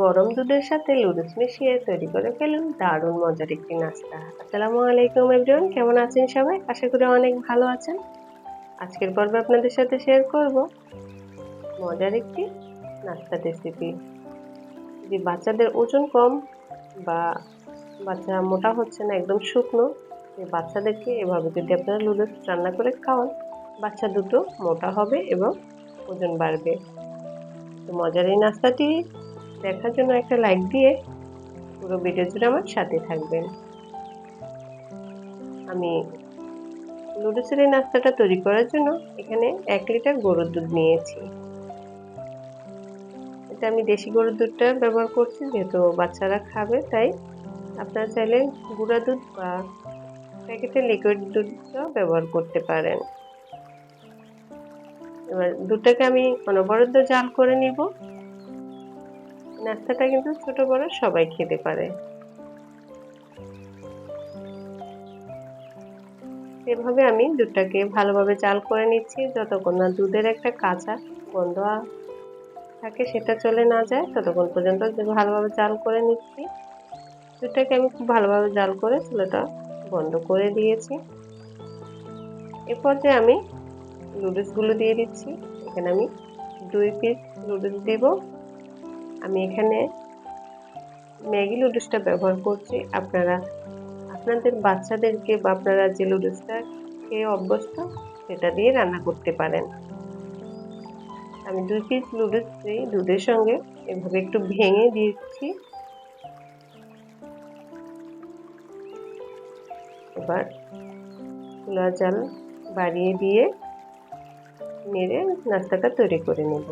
গরম দুধের সাথে লুডুস মিশিয়ে তৈরি করে ফেলুন। দারুণ মজার একটি নাস্তা। আসসালামু আলাইকুম এভরিওয়ান কেমন আছেন সবাই? আশা করি অনেক ভালো আছেন। আজকের পর্বে আপনাদের সাথে শেয়ার করব মজার একটি নাস্তা রেসিপি যে বাচ্চাদের ওজন কম বা বাচ্চা মোটা হচ্ছে না, একদম শুকনো বাচ্চাদেরকে এভাবে যদি আপনারা লুডুস রান্না করে খাওয়ান, বাচ্চা দুটো মোটা হবে এবং ওজন বাড়বে। মজার এই নাস্তাটি দেখার জন্য একটা লাইক দিয়ে পুরো ভিডিও জুড়ে আমার সাথে থাকবেন। আমি এই নাস্তাটা তৈরি করার জন্য এখানে এক লিটার গরুর দুধ নিয়েছি। এটা আমি দেশি গরুর দুধটা ব্যবহার করছি, যেহেতু বাচ্চারা খাবে, তাই আপনারা চাইলে গুঁড়া দুধ বা প্যাকেটের লিকুইড দুধটাও ব্যবহার করতে পারেন। এবার দুধটাকে আমি অনবরত জাল করে নিব। নাস্তাটা কিন্তু ছোট বড় সবাই খেতে পারে। এভাবে আমি দুধটাকে ভালোভাবে চাল করে নিচ্ছি। যতক্ষণ না দুধের একটা কাঁচা গন্ধ থাকে সেটা চলে না যায়, ততক্ষণ পর্যন্ত ভালোভাবে চাল করে নিচ্ছি। দুধটাকে আমি খুব ভালোভাবে জাল করে চুলাটা বন্ধ করে দিয়েছি। এরপর যে আমি নুডলসগুলো দিয়ে দিচ্ছি। এখানে আমি দুই পিস নুডলস দিব। আমি এখানে ম্যাগি লুডুসটা ব্যবহার করছি। আপনারা, আপনাদের বাচ্চাদেরকে বা আপনারা যে লুডুসটা খেয়ে অভ্যস্ত, সেটা দিয়ে রান্না করতে পারেন। আমি দুই পিস লুডুস দিই দুধের সঙ্গে। এভাবে একটু ভেঙে দিচ্ছি। এবার চুলা জাল বাড়িয়ে দিয়ে নেড়ে নাস্তাটা তৈরি করে নেব।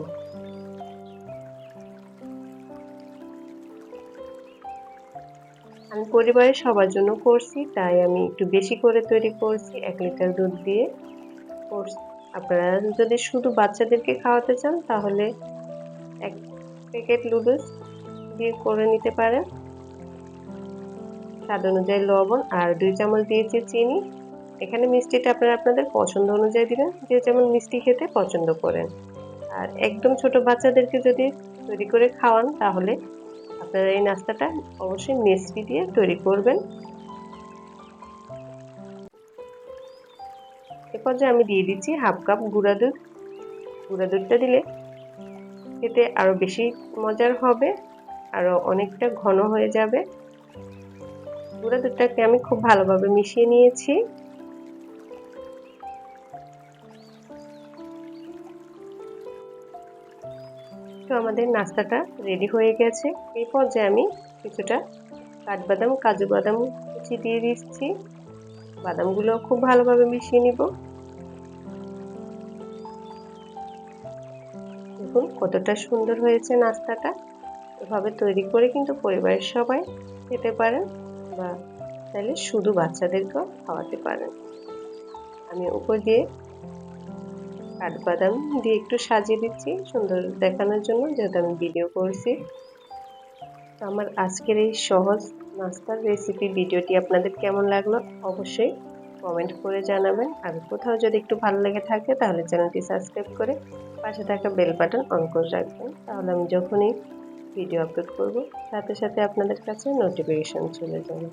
আমি পরিবারের সবার জন্য করছি, তাই আমি একটু বেশি করে তৈরি করছি, এক লিটার দুধ দিয়ে করছি। আপনারা যদি শুধু বাচ্চাদেরকে খাওয়াতে চান, তাহলে এক প্যাকেট লুডুস দিয়ে করে নিতে পারেন। স্বাদ অনুযায়ী লবণ আর দুই চামচ দিয়েছি চিনি। এখানে মিষ্টিটা আপনারা আপনাদের পছন্দ অনুযায়ী দিবেন, যে যেমন মিষ্টি খেতে পছন্দ করেন। আর একদম ছোট বাচ্চাদেরকে যদি তৈরি করে খাওয়ান, তাহলে আপনারা এই নাস্তাটা অবশ্যই মিষ্টি দিয়ে তৈরি করবেন। এরপর যে আমি দিয়ে দিচ্ছি হাফ কাপ গুঁড়া দুধ। গুঁড়া দুধটা দিলে খেতে আরও বেশি মজার হবে আরও অনেকটা ঘন হয়ে যাবে। গুঁড়া দুধটাকে আমি খুব ভালোভাবে মিশিয়ে নিয়েছি। আমাদের নাস্তাটা রেডি হয়ে গেছে। এই পর্যায়ে আমি কিছুটা কাঠবাদাম, কাজু বাদাম কুচি দিয়ে দিচ্ছি। বাদামগুলো খুব ভালোভাবে মিশিয়ে নিব। দেখুন কতটা সুন্দর হয়েছে নাস্তাটা। এভাবে তৈরি করে কিন্তু পরিবারের সবাই খেতে পারেন বা তাহলে শুধু বাচ্চাদেরকেও খাওয়াতে পারেন। আমি উপর দিয়ে কাঠবাদাম দিয়ে একটু সাজিয়ে দিচ্ছি, সুন্দর দেখানোর জন্য, যেহেতু আমি ভিডিও করছি। আমার আজকের এই সহজ নাস্তার রেসিপি ভিডিওটি আপনাদের কেমন লাগল অবশ্যই কমেন্ট করে জানাবেন। আর কোথাও যদি একটু ভালো লেগে থাকে, তাহলে চ্যানেলটি সাবস্ক্রাইব করে পাশে থাকা বেল বাটন অন করে রাখবেন। তাহলে আমি যখনই ভিডিও আপলোড করব, সাথে সাথে আপনাদের কাছে নোটিফিকেশান চলে যাবে।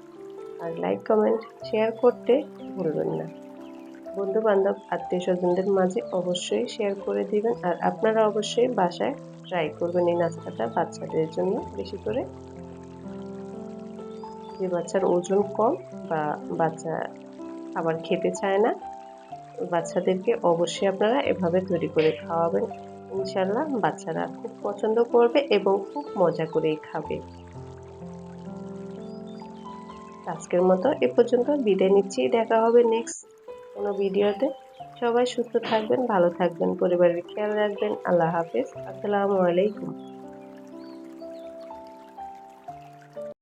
আর লাইক কমেন্ট শেয়ার করতে ভুলবেন না। বন্ধু বান্ধব আত্মীয় স্বজনদের মাঝে অবশ্যই শেয়ার করে দিবেন। আর আপনারা অবশ্যই বাসায় ট্রাই করবেন এই নাস্তাটা বাচ্চাদের জন্য বেশি করে। যে বাচ্চার ওজন কম বা বাচ্চা আবার খেতে চায় না, বাচ্চাদেরকে অবশ্যই আপনারা এভাবে তৈরি করে খাওয়াবেন। ইনশাল্লাহ বাচ্চারা খুব পছন্দ করবে এবং খুব মজা করেই খাবে। আজকের মতো এ পর্যন্ত বিদায় নিচ্ছি। দেখা হবে নেক্সট কোনো ভিডিওতে। সবাই সুস্থ থাকবেন ভালো থাকবেন পরিবারের খেয়াল রাখবেন। আল্লাহ হাফেজ। আসসালামু আলাইকুম।